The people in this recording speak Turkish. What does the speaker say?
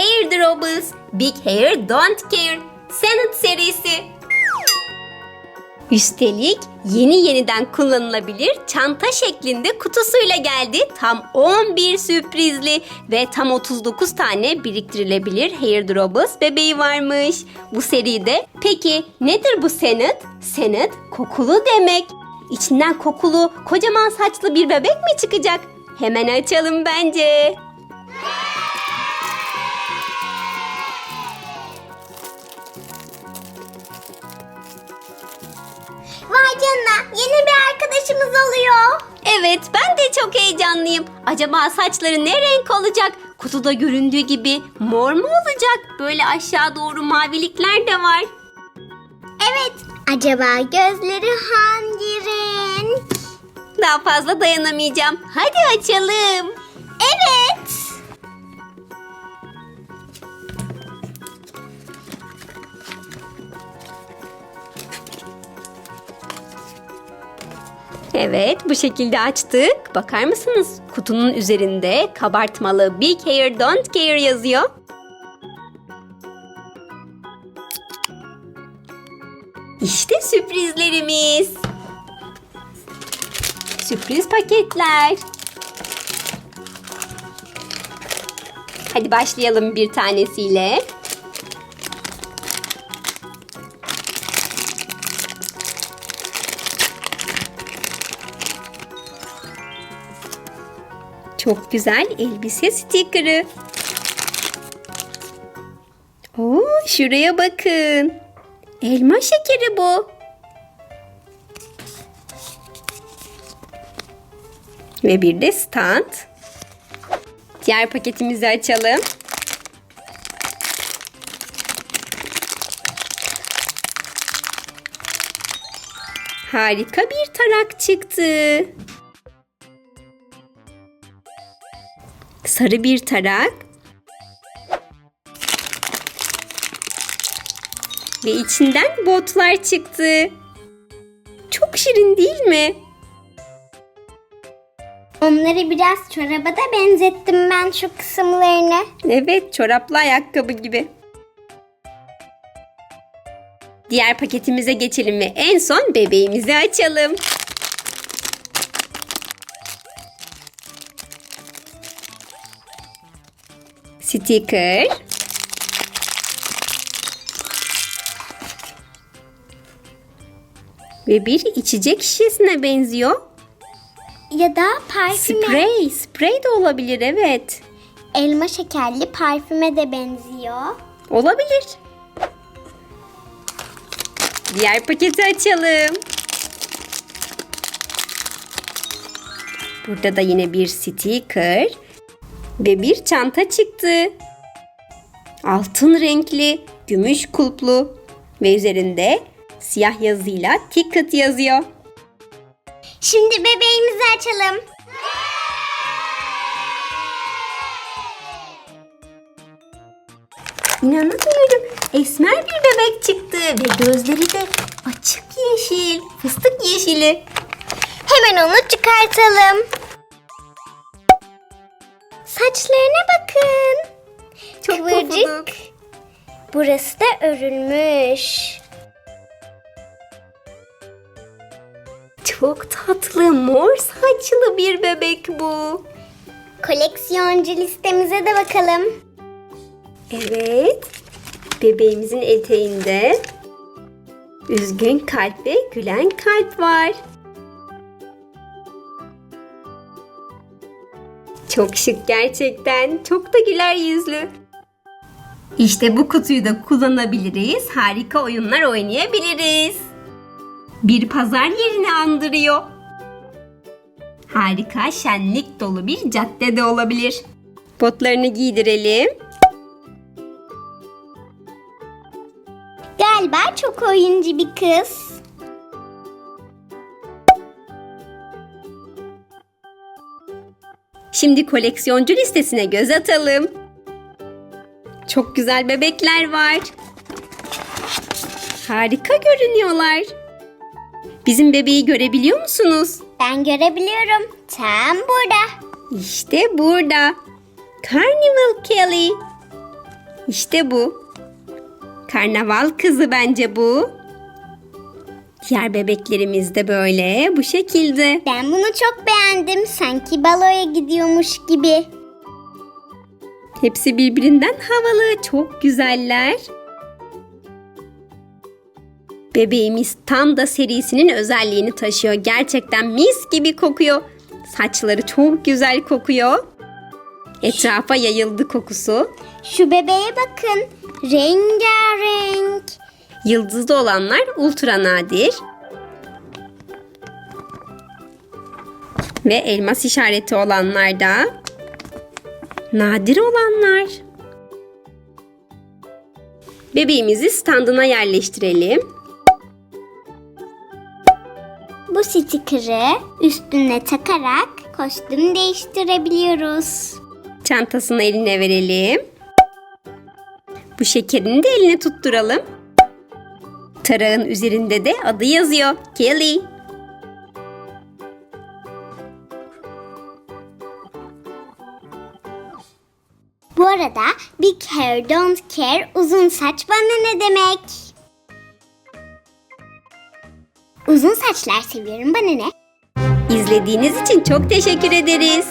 Hair Droppers Big Hair Don't Care Senate serisi. Üstelik yeni yeniden kullanılabilir çanta şeklinde kutusuyla geldi. Tam 11 sürprizli ve tam 39 tane biriktirilebilir Hair Droppers bebeği varmış. Bu seride peki nedir bu Senate? Senate kokulu demek. İçinden kokulu kocaman saçlı bir bebek mi çıkacak? Hemen açalım bence. Vay canına yeni bir arkadaşımız oluyor. Evet ben de çok heyecanlıyım. Acaba saçları ne renk olacak? Kutuda göründüğü gibi mor mu olacak? Böyle aşağı doğru mavilikler de var. Evet. Acaba gözleri hangi renk? Daha fazla dayanamayacağım. Hadi açalım. Evet. Evet bu şekilde açtık. Bakar mısınız? Kutunun üzerinde kabartmalı Big Hair Don't Care yazıyor. İşte sürprizlerimiz. Sürpriz paketler. Hadi başlayalım bir tanesiyle. Çok güzel elbise stikeri. Oo, şuraya bakın. Elma şekeri bu. Ve bir de stand. Diğer paketimizi açalım. Harika bir tarak çıktı. Sarı bir tarak. Ve içinden botlar çıktı. Çok şirin değil mi? Onları biraz çoraba da benzettim ben şu kısımlarını. Evet, çoraplı ayakkabı gibi. Diğer paketimize geçelim ve en son bebeğimizi açalım. Sticker. Ve bir içecek şişesine benziyor. Ya da parfüme. Sprey, sprey de olabilir evet. Elma şekerli parfüme de benziyor. Olabilir. Diğer paketi açalım. Burada da yine bir sticker ve bir çanta çıktı. Altın renkli, gümüş kulplu ve üzerinde siyah yazıyla ticket yazıyor. Şimdi bebeğimizi açalım. İnanamıyorum. Esmer bir bebek çıktı ve gözleri de açık yeşil, fıstık yeşili. Hemen onu çıkartalım. Saçlarına bakın. Çok Kıvırcık. pofuduk. Burası da örülmüş. Çok tatlı mor saçlı bir bebek bu. Koleksiyoncu listemize de bakalım. Evet. Bebeğimizin eteğinde üzgün kalp ve gülen kalp var. Çok şık gerçekten. Çok da güler yüzlü. İşte bu kutuyu da kullanabiliriz. Harika oyunlar oynayabiliriz. Bir pazar yerini andırıyor. Harika şenlik dolu bir cadde de olabilir. Botlarını giydirelim. Galiba çok oyuncu bir kız. Şimdi koleksiyoncu listesine göz atalım. Çok güzel bebekler var. Harika görünüyorlar. Bizim bebeği görebiliyor musunuz? Ben görebiliyorum. Tam burada. İşte burada. Carnival Kelly. İşte bu. Karnaval kızı bence bu. Diğer bebeklerimiz de böyle bu şekilde. Ben bunu çok beğendim. Sanki baloya gidiyormuş gibi. Hepsi birbirinden havalı, çok güzeller. Bebeğimiz tam da serisinin özelliğini taşıyor. Gerçekten mis gibi kokuyor. Saçları çok güzel kokuyor. Etrafa yayıldı kokusu. Şu bebeğe bakın. Rengarenk. Yıldızlı olanlar ultra nadir. Ve elmas işareti olanlar da nadir olanlar. Bebeğimizi standına yerleştirelim. Bu stikeri üstüne takarak kostüm değiştirebiliyoruz. Çantasını eline verelim. Bu şekerini de eline tutturalım. Tarağın üzerinde de adı yazıyor. Kelly. Bu arada big hair don't care uzun saç bana ne demek? Uzun saçlar seviyorum bana ne? İzlediğiniz için çok teşekkür ederiz.